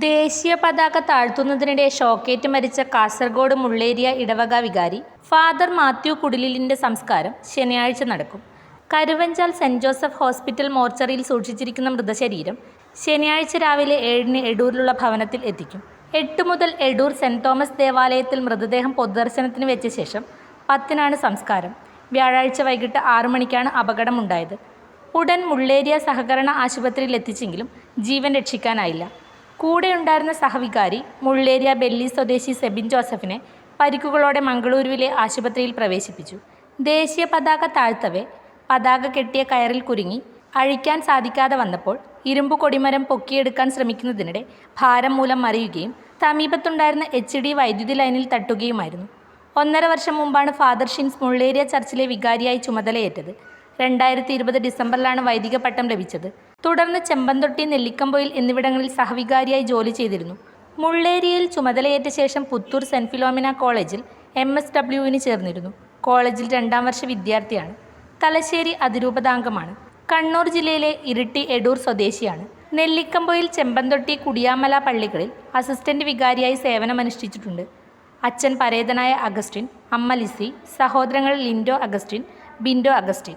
ദേശീയ പതാക താഴ്ത്തുന്നതിനിടെ ഷോക്കേറ്റ് മരിച്ച കാസർഗോഡ് മുള്ളേരിയ ഇടവക വികാരി ഫാദർ മാത്യു കുടിലിലിന്റെ സംസ്കാരം ശനിയാഴ്ച നടക്കും. കരുവഞ്ചാൽ സെന്റ് ജോസഫ് ഹോസ്പിറ്റൽ മോർച്ചറിയിൽ സൂക്ഷിച്ചിരിക്കുന്ന മൃതശരീരം ശനിയാഴ്ച രാവിലെ ഏഴിന് എടൂരിലുള്ള ഭവനത്തിൽ എത്തിക്കും. എട്ട് മുതൽ എടൂർ സെന്റ് തോമസ് ദേവാലയത്തിൽ മൃതദേഹം പൊതുദർശനത്തിന് വെച്ച ശേഷം പത്തിനാണ് സംസ്കാരം. വ്യാഴാഴ്ച വൈകിട്ട് ആറു മണിക്കാണ് അപകടമുണ്ടായത്. ഉടൻ മുള്ളേരിയ സഹകരണ ആശുപത്രിയിൽ എത്തിച്ചെങ്കിലും ജീവൻ രക്ഷിക്കാനായില്ല. കൂടെയുണ്ടായിരുന്ന സഹവികാരി മുള്ളേരിയ ബെല്ലി സ്വദേശി സെബിൻ ജോസഫിനെ പരിക്കുകളോടെ മംഗളൂരുവിലെ ആശുപത്രിയിൽ പ്രവേശിപ്പിച്ചു. ദേശീയ പതാക താഴ്ത്തവെ പതാക കെട്ടിയ കയറിൽ കുരുങ്ങി അഴിക്കാൻ സാധിക്കാതെ വന്നപ്പോൾ ഇരുമ്പ് കൊടിമരം പൊക്കിയെടുക്കാൻ ശ്രമിക്കുന്നതിനിടെ ഭാരം മൂലം മറിയുകയും സമീപത്തുണ്ടായിരുന്ന എച്ച് ഡി വൈദ്യുതി ലൈനിൽ തട്ടുകയുമായിരുന്നു. ഒന്നര വർഷം മുമ്പാണ് ഫാദർ ഷിൻസ് മുള്ളേരിയ ചർച്ചിലെ വികാരിയായി ചുമതലയേറ്റത്. രണ്ടായിരത്തി ഇരുപത് ഡിസംബറിലാണ് വൈദിക പട്ടം ലഭിച്ചത്. തുടർന്ന് ചെമ്പന്തൊട്ടി നെല്ലിക്കമ്പൊയിൽ എന്നിവിടങ്ങളിൽ സഹവികാരിയായി ജോലി ചെയ്തിരുന്നു. മുള്ളേരിയയിൽ ചുമതലയേറ്റ ശേഷം പുത്തൂർ സെന്റ് ഫിലോമിന കോളേജിൽ എം എസ് ഡബ്ല്യുവിന് ചേർന്നിരുന്നു. കോളേജിൽ രണ്ടാം വർഷ വിദ്യാർത്ഥിയാണ്. തലശ്ശേരി അതിരൂപതാംഗമാണ്. കണ്ണൂർ ജില്ലയിലെ ഇരിട്ടി എടൂർ സ്വദേശിയാണ്. നെല്ലിക്കമ്പൊയിൽ ചെമ്പന്തൊട്ടി കുടിയാമല പള്ളികളിൽ അസിസ്റ്റന്റ് വികാരിയായി സേവനമനുഷ്ഠിച്ചിട്ടുണ്ട്. അച്ഛൻ പരേതനായ അഗസ്റ്റിൻ അമ്മ ലിസി സഹോദരങ്ങൾ Lindo Augustine Bindo Augustine.